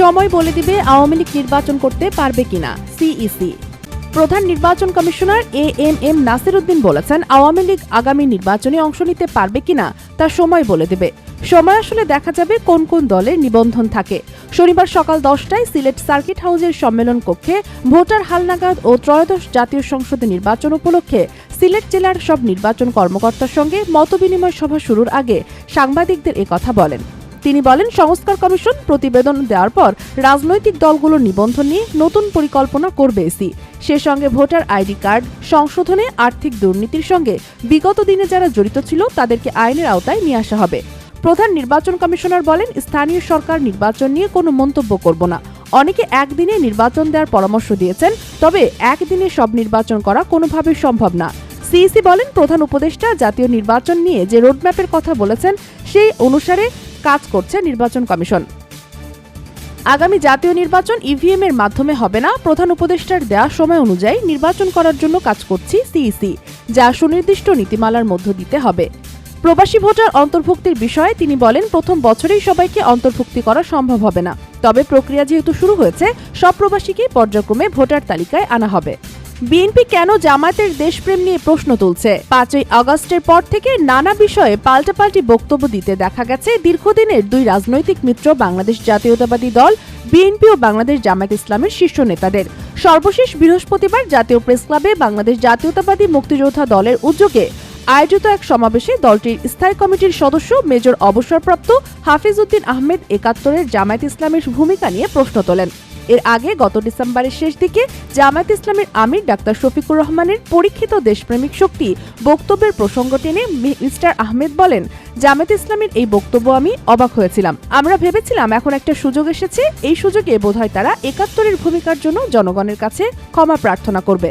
সময় বলে দিবে আওয়ামী লীগ নির্বাচন করতে পারবে কিনা সিইসি প্রধান নির্বাচন commissioner A M M Nasir Uddin বলেছেন, আওয়ামী লীগ আগামী নির্বাচনে অংশ নিতে পারবে কিনা তা সময় বলে দেবে। সময় আসলে দেখা যাবে কোন কোন দলের নিবন্ধন থাকে। শনিবার সকাল দশটায় সিলেট সার্কিট হাউসের সম্মেলন কক্ষে ভোটার হালনাগাদ ও ত্রয়োদশ জাতীয় সংসদে নির্বাচন উপলক্ষে সিলেট জেলার সব নির্বাচন কর্মকর্তার সঙ্গে মতবিনিময় সভা শুরুর আগে সাংবাদিকদের একথা বলেন। তিনি বলেন, সংস্কার কমিশন প্রতিবেদন দেওয়ার পর রাজনৈতিক দলগুলোর নিবন্ধন নিয়ে নতুন পরিকল্পনা করবে এসি। সে সঙ্গে ভোটার আইডি কার্ড, সংশোধনে আর্থিক দুর্নীতির সঙ্গে বিগত দিনে যারা জড়িত ছিল তাদেরকে আইনের আওতায় নিয়ে আসা হবে। প্রধান নির্বাচন কমিশনার বলেন, স্থানীয় সরকার নির্বাচন নিয়ে কোনো মন্তব্য করব না। অনেকে একদিনে নির্বাচন দেওয়ার পরামর্শ দিয়েছেন, তবে একদিনে সব নির্বাচন করা কোনোভাবেই সম্ভব না। সিইসি বলেন, প্রধান উপদেষ্টা জাতীয় নির্বাচন নিয়ে যে রোডম্যাপের কথা বলেছেন, সেই অনুসারে কাজ করছে নির্বাচন কমিশন। আগামী জাতীয় নির্বাচন ইভিএম এর মাধ্যমে হবে না। প্রধান উপদেষ্টার দেওয়া সময় অনুযায়ী নির্বাচন করার জন্য কাজ করছি সিইসি যা সুনির্দিষ্ট নীতিমালার মধ্য দিতে হবে। প্রবাসী ভোটার অন্তর্ভুক্তির বিষয়ে তিনি বলেন, প্রথম বছরেই সবাইকে অন্তর্ভুক্তি করা সম্ভব হবে না। তবে প্রক্রিয়া যেহেতু শুরু হয়েছে, সব প্রবাসীকে পর্যায়ক্রমে ভোটার তালিকায় আনা হবে। বিএনপি কেন জামায়াতের দেশপ্রেম নিয়ে প্রশ্ন তুলছে? পাঁচই আগস্টের পর থেকে নানা বিষয়ে পাল্টাপাল্টি বক্তব্য দিতে দেখা গেছে। দীর্ঘদিনের দুই রাজনৈতিক মিত্র বাংলাদেশ জাতীয়তাবাদী দল, বিএনপি ও বাংলাদেশ জামায়াত ইসলামের শীর্ষ নেতাদের। সর্বশেষ বৃহস্পতিবার জাতীয় প্রেস ক্লাবে বাংলাদেশ জাতীয়তাবাদী মুক্তিযোদ্ধা দলের উদ্যোগে আয়োজিত এক সমাবেশে দলটির স্থায়ী কমিটির সদস্য, মেজর অবসরপ্রাপ্ত হাফিজ উদ্দিন আহমেদ একাত্তরের জামায়াত ইসলামের ভূমিকা নিয়ে প্রশ্ন তোলেন। এর আগে গত ডিসেম্বরের শেষ দিকে জামায়াত ইসলামের আমির ডাক্তার শফিকুর রহমানের পরীক্ষিত দেশপ্রেমিক শক্তি বক্তব্যের প্রসঙ্গ টেনে মিস্টার আহমেদ বলেন, জামায়াত ইসলামের এই বক্তব্য আমি অবাক হয়েছিলাম। আমরা ভেবেছিলাম এখন একটা সুযোগ এসেছে। এই সুযোগে বোধহয় তারা একাত্তরের ভূমিকার জন্য জনগণের কাছে ক্ষমা প্রার্থনা করবে।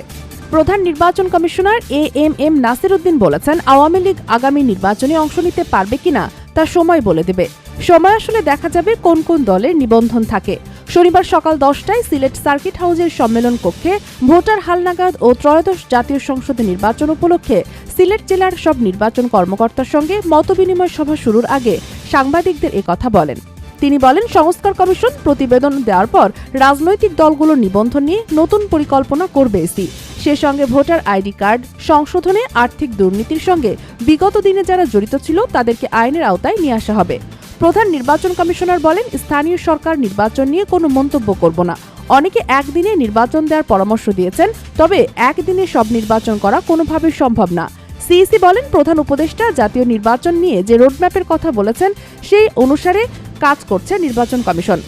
প্রধান নির্বাচন commissioner A M M Nasir Uddin বলেছেন, আওয়ামী লীগ আগামী নির্বাচনে অংশ নিতে পারবে কিনা তা সময় বলে দেবে। সময় আসলে দেখা যাবে কোন কোন দলের নিবন্ধন থাকে। শনিবার সকাল দশটায় সিলেট সার্কিট হাউসের সম্মেলন কক্ষে ভোটার হালনাগাদ ও ত্রয়োদশ জাতীয় সংসদে নির্বাচন উপলক্ষে সিলেট জেলার সব নির্বাচন কর্মকর্তার সঙ্গে মতবিনিময় সভা শুরুর আগে সাংবাদিকদের একথা বলেন। তিনি বলেন, সংস্কার কমিশন প্রতিবেদন দেওয়ার পর রাজনৈতিক দলগুলোর নিবন্ধন নিয়ে নতুন পরিকল্পনা করবে এসি। সে সঙ্গে ভোটার আইডি কার্ড, সংশোধনে আর্থিক দুর্নীতির সঙ্গে বিগত দিনে যারা জড়িত ছিল তাদেরকে আইনের আওতায় নিয়ে আসা হবে। প্রধান নির্বাচন কমিশনার বলেন, স্থানীয় সরকার নির্বাচন নিয়ে কোনো মন্তব্য করব না। অনেকে একদিনে নির্বাচন দেওয়ার পরামর্শ দিয়েছেন, তবে একদিনে সব নির্বাচন করা কোনোভাবেই সম্ভব না। সিইসি বলেন, প্রধান উপদেষ্টা জাতীয় নির্বাচন নিয়ে যে রোডম্যাপের কথা বলেছেন, সেই অনুসারে কাজ করছে নির্বাচন কমিশন।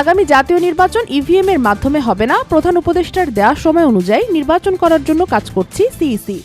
আগামী জাতীয় নির্বাচন ইভিএম এর মাধ্যমে হবে না। প্রধান উপদেষ্টার দেওয়া সময় অনুযায়ী নির্বাচন করার জন্য কাজ করছি সিইসি।